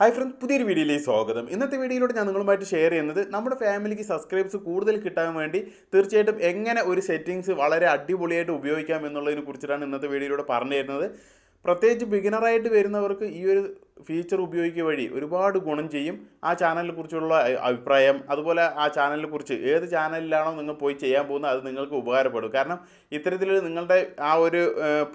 Hi friends പുതിയൊരു വീഡിയോയിലേക്ക് സ്വാഗതം. ഇന്നത്തെ വീഡിയോയിലൂടെ ഞാൻ നിങ്ങളുമായിട്ട് ഷെയർ ചെയ്യുന്നത് നമ്മുടെ ഫാമിലിക്ക് സബ്സ്ക്രൈബ്സ് കൂടുതൽ കിട്ടാൻ വേണ്ടി തീർച്ചയായിട്ടും എങ്ങനെ ഒരു സെറ്റിങ്സ് വളരെ അടിപൊളിയായിട്ട് ഉപയോഗിക്കാം എന്നുള്ളതിനെ കുറിച്ചിട്ടാണ് ഇന്നത്തെ വീഡിയോയിലൂടെ പറഞ്ഞു തരുന്നത്. പ്രത്യേകിച്ച് ബിഗിനറായിട്ട് വരുന്നവർക്ക് ഈ ഒരു ഫീച്ചർ ഉപയോഗിക്കുക വഴി ഒരുപാട് ഗുണം ചെയ്യും. ആ ചാനലിനെ കുറിച്ചുള്ള അഭിപ്രായം അതുപോലെ ആ ചാനലിനെ കുറിച്ച് ഏത് ചാനലിലാണോ നിങ്ങൾ പോയി ചെയ്യാൻ പോകുന്നത് അത് നിങ്ങൾക്ക് ഉപകാരപ്പെടും. കാരണം ഇത്തരത്തിൽ നിങ്ങളുടെ ആ ഒരു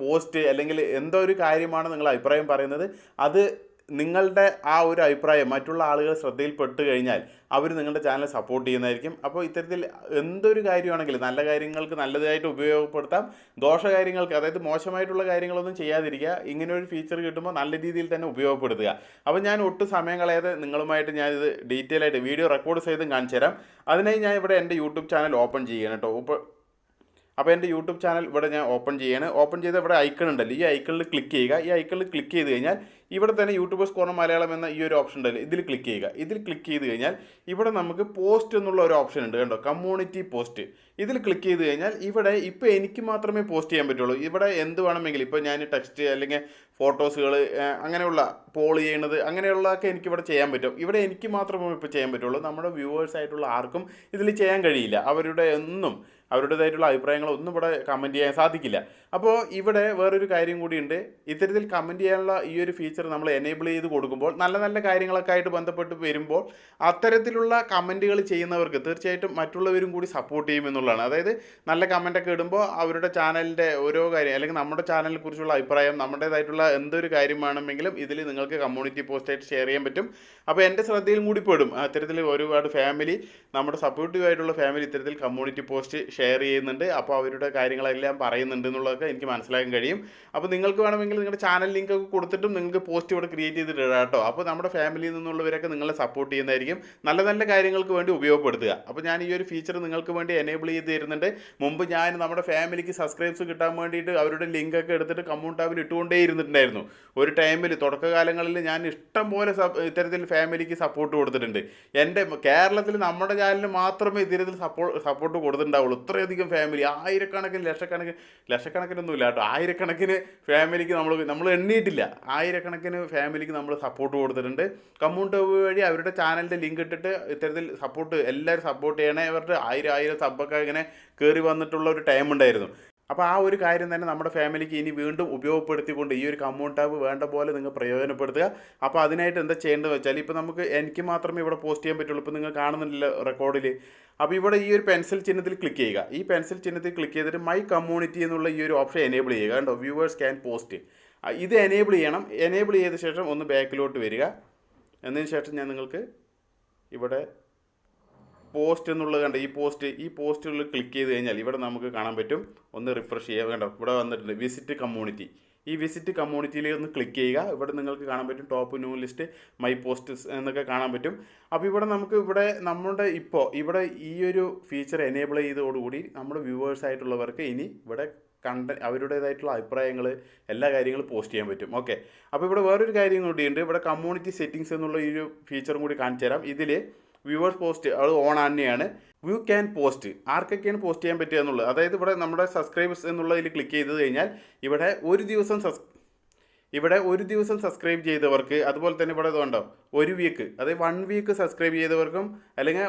പോസ്റ്റ് അല്ലെങ്കിൽ എന്തോ ഒരു കാര്യമാണ് നിങ്ങൾ അഭിപ്രായം പറയുന്നത്. അത് നിങ്ങളുടെ ആ ഒരു അഭിപ്രായം മറ്റുള്ള ആളുകൾ ശ്രദ്ധയിൽപ്പെട്ട് കഴിഞ്ഞാൽ അവർ നിങ്ങളുടെ ചാനൽ സപ്പോർട്ട് ചെയ്യുന്നതായിരിക്കും. അപ്പോൾ ഇത്തരത്തിൽ എന്തൊരു കാര്യമാണെങ്കിലും നല്ല കാര്യങ്ങൾക്ക് നല്ലതായിട്ട് ഉപയോഗപ്പെടുത്താം. ദോഷകാര്യങ്ങൾക്ക് അതായത് മോശമായിട്ടുള്ള കാര്യങ്ങളൊന്നും ചെയ്യാതിരിക്കുക. ഇങ്ങനെ ഒരു ഫീച്ചർ കിട്ടുമ്പോൾ നല്ല രീതിയിൽ തന്നെ ഉപയോഗപ്പെടുത്തുക. അപ്പോൾ ഞാൻ ഒട്ടും സമയം കളയാതെ നിങ്ങളുമായിട്ട് ഞാനിത് ഡീറ്റെയിൽ ആയിട്ട് വീഡിയോ റെക്കോർഡ് ചെയ്തും കാണിച്ചു തരാം. അതിനായി ഞാൻ ഇവിടെ എന്റെ യൂട്യൂബ് ചാനൽ ഓപ്പൺ ചെയ്യണം കേട്ടോ. ഇപ്പോൾ അപ്പോൾ എന്റെ യൂട്യൂബ് ചാനൽ ഇവിടെ ഞാൻ ഓപ്പൺ ചെയ്യാണ് ഓപ്പൺ ചെയ്ത് ഇവിടെ ഐക്കൺ ഉണ്ടല്ലോ. ഈ ഐക്കണിൽ ക്ലിക്ക് ചെയ്യുക. ഈ ഐക്കണിൽ ക്ലിക്ക് ചെയ്ത് കഴിഞ്ഞാൽ ഇവിടെ തന്നെ യൂട്യൂബേഴ്സ് കോർണർ മലയാളം എന്ന ഈ ഒരു ഓപ്ഷൻ ഉണ്ടല്ലോ. ഇതിൽ ക്ലിക്ക് ചെയ്യുക. ഇതിൽ ക്ലിക്ക് ചെയ്ത് കഴിഞ്ഞാൽ ഇവിടെ നമുക്ക് പോസ്റ്റ് എന്നുള്ള ഒരു ഓപ്ഷൻ ഉണ്ട് കണ്ടോ? കമ്മ്യൂണിറ്റി പോസ്റ്റ് ഇതിൽ ക്ലിക്ക് ചെയ്ത് കഴിഞ്ഞാൽ ഇവിടെ ഇപ്പോൾ എനിക്ക് മാത്രമേ പോസ്റ്റ് ചെയ്യാൻ പറ്റുള്ളൂ. ഇവിടെ എന്ത് വേണമെങ്കിലും ഇപ്പോൾ ഞാൻ ടെക്സ്റ്റ് അല്ലെങ്കിൽ ഫോട്ടോസുകൾ അങ്ങനെയുള്ള പോൾ ചെയ്യണത് അങ്ങനെയുള്ളതൊക്കെ എനിക്ക് ഇവിടെ ചെയ്യാൻ പറ്റും. ഇവിടെ എനിക്ക് മാത്രമേ ഇപ്പോൾ ചെയ്യാൻ പറ്റുള്ളൂ. നമ്മുടെ വ്യൂവേഴ്സ് ആയിട്ടുള്ള ആർക്കും ഇതിൽ ചെയ്യാൻ കഴിയില്ല. അവരുടെ ഒന്നും അവരുടേതായിട്ടുള്ള അഭിപ്രായങ്ങളൊന്നും ഇവിടെ കമന്റ് ചെയ്യാൻ സാധിക്കില്ല. അപ്പോൾ ഇവിടെ വേറൊരു കാര്യം കൂടിയുണ്ട് ഇത്തരത്തിൽ കമന്റ് ചെയ്യാനുള്ള ഈ ഒരു ഫീച്ചർ നമ്മൾ എനേബിൾ ചെയ്ത് കൊടുക്കുമ്പോൾ നല്ല നല്ല കാര്യങ്ങളൊക്കെ ആയിട്ട് ബന്ധപ്പെട്ട് വരുമ്പോൾ അത്തരത്തിലുള്ള കമന്റുകൾ ചെയ്യുന്നവർക്ക് തീർച്ചയായിട്ടും മറ്റുള്ളവരും കൂടി സപ്പോർട്ട് ചെയ്യും എന്നുള്ളതാണ്. അതായത് നല്ല കമന്റൊക്കെ ഇടുമ്പോൾ അവരുടെ ചാനലിന്റെ ഓരോ കാര്യം അല്ലെങ്കിൽ നമ്മുടെ ചാനലിനെ കുറിച്ചുള്ള അഭിപ്രായം നമ്മുടേതായിട്ടുള്ള എന്തൊരു കാര്യം വേണമെങ്കിലും ഇതിൽ നിങ്ങൾക്ക് കമ്മ്യൂണിറ്റി പോസ്റ്റായിട്ട് ഷെയർ ചെയ്യാൻ പറ്റും. അപ്പോൾ എന്റെ ശ്രദ്ധയിലും കൂടി പെടും. അത്തരത്തിൽ ഒരുപാട് ഫാമിലി നമ്മുടെ സപ്പോർട്ടീവ് ആയിട്ടുള്ള ഫാമിലി ഇത്തരത്തിൽ കമ്മ്യൂണിറ്റി പോസ്റ്റ് ഷെയർ ചെയ്യുന്നുണ്ട്. അപ്പോൾ അവരുടെ കാര്യങ്ങളെല്ലാം പറയുന്നുണ്ട് എന്നുള്ളതൊക്കെ എനിക്ക് മനസ്സിലാക്കാൻ കഴിയും. അപ്പോൾ നിങ്ങൾക്ക് വേണമെങ്കിൽ നിങ്ങളുടെ ചാനൽ ലിങ്ക് ഒക്കെ കൊടുത്തിട്ടും നിങ്ങൾക്ക് പോസ്റ്റ് ഇവിടെ ക്രിയേറ്റ് ചെയ്തിട്ട് ഇടാം കേട്ടോ. അപ്പോൾ നമ്മുടെ ഫാമിലിയിൽ നിന്നുള്ളവരൊക്കെ നിങ്ങളെ സപ്പോർട്ട് ചെയ്യുന്നതായിരിക്കും. നല്ല നല്ല കാര്യങ്ങൾക്ക് വേണ്ടി ഉപയോഗപ്പെടുത്തുക. അപ്പോൾ ഞാൻ ഈ ഒരു ഫീച്ചർ നിങ്ങൾക്ക് വേണ്ടി എനേബിൾ ചെയ്ത് തരുന്നുണ്ട്. മുമ്പ് ഞാൻ നമ്മുടെ ഫാമിലിക്ക് സബ്സ്ക്രൈബ്സ് കിട്ടാൻ വേണ്ടിയിട്ട് അവരുടെ ലിങ്ക് ഒക്കെ എടുത്തിട്ട് കമ്മ്യൂൺ ടാബിൽ ഇട്ടുകൊണ്ടേ ഇരുന്നിട്ടുണ്ടായിരുന്നു. ഒരു ടൈമിൽ തുടക്കകാലങ്ങളിൽ ഞാൻ ഇഷ്ടം പോലെ ഇത്തരത്തിൽ ഫാമിലിക്ക് സപ്പോർട്ട് കൊടുത്തിട്ടുണ്ട്. എന്റെ കേരളത്തിൽ നമ്മുടെ ചാനലിന് മാത്രമേ ഇത്തരത്തിൽ സപ്പോർട്ട് സപ്പോർട്ട് കൊടുത്തിട്ടുണ്ടാവുള്ളൂ. ഇത്രയധികം ഫാമിലി ആയിരക്കണക്കിന് ലക്ഷക്കണക്കിന് ലക്ഷക്കണക്കിനൊന്നുമില്ല കേട്ടോ. ആയിരക്കണക്കിന് ഫാമിലിക്ക് നമ്മൾ നമ്മൾ എണ്ണിയിട്ടില്ല ആയിരക്കണക്കിന് ഫാമിലിക്ക് നമ്മൾ സപ്പോർട്ട് കൊടുത്തിട്ടുണ്ട്. കമ്മ്യൂണിറ്റി വഴി അവരുടെ ചാനലിന്റെ ലിങ്ക് ഇട്ടിട്ട് ഇത്തരത്തിൽ സപ്പോർട്ട് എല്ലാവരും സപ്പോർട്ട് ചെയ്യണേ. അവരുടെ ആയിരം ആയിരം സബ്ബൊക്കെ ഇങ്ങനെ കയറി വന്നിട്ടുള്ള ഒരു ടൈം ഉണ്ടായിരുന്നു. അപ്പോൾ ആ ഒരു കാര്യം തന്നെ നമ്മുടെ ഫാമിലിക്ക് ഇനി വീണ്ടും ഉപയോഗപ്പെടുത്തിക്കൊണ്ട് ഈ ഒരു കമ്മ്യൂൺ ടാബ് വേണ്ട പോലെ നിങ്ങൾ പ്രയോജനപ്പെടുത്തുക. അപ്പോൾ അതിനായിട്ട് എന്താ ചെയ്യേണ്ടത് വെച്ചാൽ ഇപ്പോൾ നമുക്ക് എനിക്ക് മാത്രമേ ഇവിടെ പോസ്റ്റ് ചെയ്യാൻ പറ്റുള്ളൂ. ഇപ്പോൾ നിങ്ങൾ കാണുന്നില്ല റെക്കോർഡിൽ അപ്പോൾ ഇവിടെ ഈ ഒരു പെൻസിൽ ചിഹ്നത്തിൽ ക്ലിക്ക് ചെയ്യുക. ഈ പെൻസിൽ ചിഹ്നത്തിൽ ക്ലിക്ക് ചെയ്തിട്ട് മൈ കമ്മ്യൂണിറ്റി എന്നുള്ള ഈ ഒരു ഓപ്ഷൻ എനേബിൾ ചെയ്യുക. കണ്ടോ? വ്യൂവേഴ്സ് ക്യാൻ പോസ്റ്റ് ഇത് എനേബിൾ ചെയ്യണം. എനേബിൾ ചെയ്ത ശേഷം ഒന്ന് ബാക്കിലോട്ട് വരിക. എന്നതിന് ശേഷം ഞാൻ നിങ്ങൾക്ക് ഇവിടെ പോസ്റ്റ് എന്നുള്ളത് കണ്ട? ഈ പോസ്റ്റ് ഈ പോസ്റ്റുകൾ ക്ലിക്ക് ചെയ്ത് കഴിഞ്ഞാൽ ഇവിടെ നമുക്ക് കാണാൻ പറ്റും. ഒന്ന് റിഫ്രഷ് ചെയ്യുക. കണ്ടോ? ഇവിടെ വന്നിട്ടുണ്ട് വിസിറ്റ് കമ്മ്യൂണിറ്റി ഈ വിസിറ്റ് കമ്മ്യൂണിറ്റിയിൽ ഒന്ന് ക്ലിക്ക് ചെയ്യുക. ഇവിടെ നിങ്ങൾക്ക് കാണാൻ പറ്റും top new list my posts എന്നൊക്കെ കാണാൻ പറ്റും. അപ്പോൾ ഇവിടെ നമുക്ക് ഇവിടെ നമ്മുടെ ഇപ്പോൾ ഇവിടെ ഈ ഒരു ഫീച്ചർ എനേബിൾ ചെയ്തതോടുകൂടി നമ്മുടെ വ്യൂവേഴ്സ് ആയിട്ടുള്ളവർക്ക് ഇനി ഇവിടെ കണ്ട അവരുടേതായിട്ടുള്ള അഭിപ്രായങ്ങൾ എല്ലാ കാര്യങ്ങളും പോസ്റ്റ് ചെയ്യാൻ പറ്റും. ഓക്കെ അപ്പോൾ ഇവിടെ വേറൊരു കാര്യം കൂടിയുണ്ട്. ഇവിടെ കമ്മ്യൂണിറ്റി സെറ്റിങ്സ് എന്നുള്ള ഈ ഒരു ഫീച്ചറും കൂടി കാണിച്ചു തരാം ഇതിൽ വ്യൂവേഴ്സ് പോസ്റ്റ് അത് ഓൺ തന്നെയാണ്. View can post. ആർക്കൊക്കെയാണ് പോസ്റ്റ് ചെയ്യാൻ പറ്റുക എന്നുള്ളത്? അതായത് ഇവിടെ നമ്മുടെ സബ്സ്ക്രൈബേഴ്സ് എന്നുള്ളതിൽ ക്ലിക്ക് ചെയ്ത് കഴിഞ്ഞാൽ ഇവിടെ ഒരു ദിവസം സബ്സ് ഇവിടെ ഒരു ദിവസം സബ്സ്ക്രൈബ് ചെയ്തവർക്ക് അതുപോലെ തന്നെ ഇവിടെ ഇതുണ്ടോ? ഒരു വീക്ക് അതായത് വൺ വീക്ക് സബ്സ്ക്രൈബ് ചെയ്തവർക്കും അല്ലെങ്കിൽ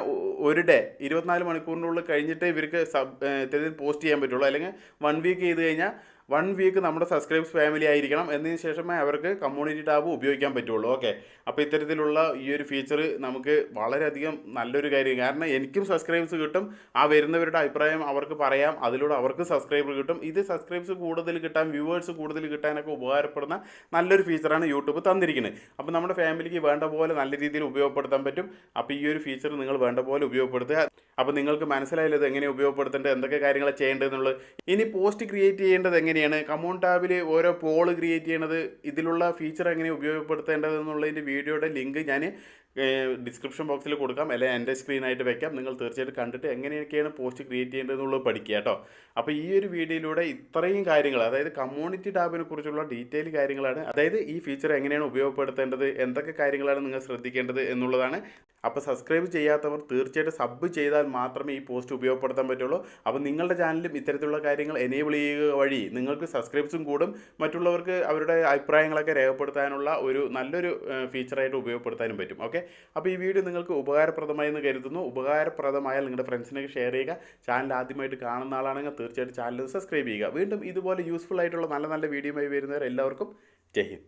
ഒരു ഡേ ഇരുപത്തിനാല് മണിക്കൂറിനുള്ളിൽ കഴിഞ്ഞിട്ട് ഇവർക്ക് സബ് പോസ്റ്റ് ചെയ്യാൻ പറ്റുള്ളൂ. അല്ലെങ്കിൽ വൺ വീക്ക് ചെയ്ത് കഴിഞ്ഞാൽ വൺ വീക്ക് നമ്മുടെ സബ്സ്ക്രൈബ്സ് ഫാമിലി ആയിരിക്കണം. എന്നതിന് ശേഷമേ അവർക്ക് കമ്മ്യൂണിറ്റി ടാബ് ഉപയോഗിക്കാൻ പറ്റുള്ളൂ. ഓക്കെ. അപ്പോൾ ഇത്തരത്തിലുള്ള ഈ ഒരു ഫീച്ചർ നമുക്ക് വളരെയധികം നല്ലൊരു കാര്യം കാരണം എനിക്കും സബ്സ്ക്രൈബ്സ് കിട്ടും. ആ വരുന്നവരുടെ അഭിപ്രായം അവർക്ക് പറയാം. അതിലൂടെ അവർക്ക് സബ്സ്ക്രൈബർ കിട്ടും. ഇത് സബ്സ്ക്രൈബ്സ് കൂടുതൽ കിട്ടാൻ വ്യൂവേഴ്സ് കൂടുതൽ കിട്ടാനൊക്കെ ഉപകാരപ്പെടുന്ന നല്ലൊരു ഫീച്ചറാണ് യൂട്യൂബ് തന്നിരിക്കുന്നത്. അപ്പോൾ നമ്മുടെ ഫാമിലിക്ക് വേണ്ട പോലെ നല്ല രീതിയിൽ ഉപയോഗപ്പെടുത്താൻ പറ്റും. അപ്പോൾ ഈ ഒരു ഫീച്ചർ നിങ്ങൾ വേണ്ട പോലെ ഉപയോഗപ്പെടുത്തുക. അപ്പോൾ നിങ്ങൾക്ക് മനസ്സിലായില്ല ഇത് എങ്ങനെ ഉപയോഗപ്പെടുത്തേണ്ടത് എന്തൊക്കെ കാര്യങ്ങൾ ചെയ്യേണ്ടതെന്നുള്ളത്? ഇനി പോസ്റ്റ് ക്രിയേറ്റ് ചെയ്യേണ്ടത് എങ്ങനെയാണ്? കമോൺ ടാബിൽ ഓരോ പോൾ ക്രിയേറ്റ് ചെയ്യണത് ഇതിലുള്ള ഫീച്ചർ എങ്ങനെ ഉപയോഗപ്പെടുത്തേണ്ടത് എന്നുള്ളതിന്റെ വീഡിയോയുടെ ലിങ്ക് ഞാൻ ഡിസ്ക്രിപ്ഷൻ ബോക്സിൽ കൊടുക്കാം. അല്ലെങ്കിൽ എന്റെ സ്ക്രീനായിട്ട് വെക്കാം. നിങ്ങൾ തീർച്ചയായിട്ടും കണ്ടിട്ട് എങ്ങനെയൊക്കെയാണ് പോസ്റ്റ് ക്രിയേറ്റ് ചെയ്യേണ്ടതെന്നുള്ളത് പഠിക്കുക കേട്ടോ. അപ്പോൾ ഈ ഒരു വീഡിയോയിലൂടെ ഇത്രയും കാര്യങ്ങൾ അതായത് കമ്മ്യൂണിറ്റി ടാബിനെ കുറിച്ചുള്ള ഡീറ്റെയിൽ കാര്യങ്ങളാണ്. അതായത് ഈ ഫീച്ചർ എങ്ങനെയാണ് ഉപയോഗപ്പെടുത്തേണ്ടത് എന്തൊക്കെ കാര്യങ്ങളാണ് നിങ്ങൾ ശ്രദ്ധിക്കേണ്ടത് എന്നുള്ളതാണ്. അപ്പോൾ സബ്സ്ക്രൈബ് ചെയ്യാത്തവർ തീർച്ചയായിട്ടും സബ് ചെയ്താൽ മാത്രമേ ഈ പോസ്റ്റ് ഉപയോഗപ്പെടുത്താൻ പറ്റുള്ളൂ. അപ്പോൾ നിങ്ങളുടെ ചാനലും ഇത്തരത്തിലുള്ള കാര്യങ്ങൾ എനേബിൾ ചെയ്യുക വഴി നിങ്ങൾക്ക് സബ്സ്ക്രൈബ്സും കൂടും. മറ്റുള്ളവർക്ക് അവരുടെ അഭിപ്രായങ്ങളൊക്കെ രേഖപ്പെടുത്താനുള്ള ഒരു നല്ലൊരു ഫീച്ചറായിട്ട് ഉപയോഗപ്പെടുത്താനും പറ്റും. ഓക്കെ അപ്പോൾ ഈ വീഡിയോ നിങ്ങൾക്ക് ഉപകാരപ്രദമായി എന്ന് കരുതുന്നു. ഉപകാരപ്രദമായാൽ നിങ്ങളുടെ ഫ്രണ്ട്സിനൊക്കെ ഷെയർ ചെയ്യുക. ചാനൽ ആദ്യമായിട്ട് കാണുന്ന ആളാണെങ്കിൽ തീർച്ചയായിട്ടും ചാനൽ സബ്സ്ക്രൈബ് ചെയ്യുക. വീണ്ടും ഇതുപോലെ യൂസ്ഫുൾ ആയിട്ടുള്ള നല്ല നല്ല വീഡിയോയുമായി വരുന്നവർ എല്ലാവർക്കും ജയ്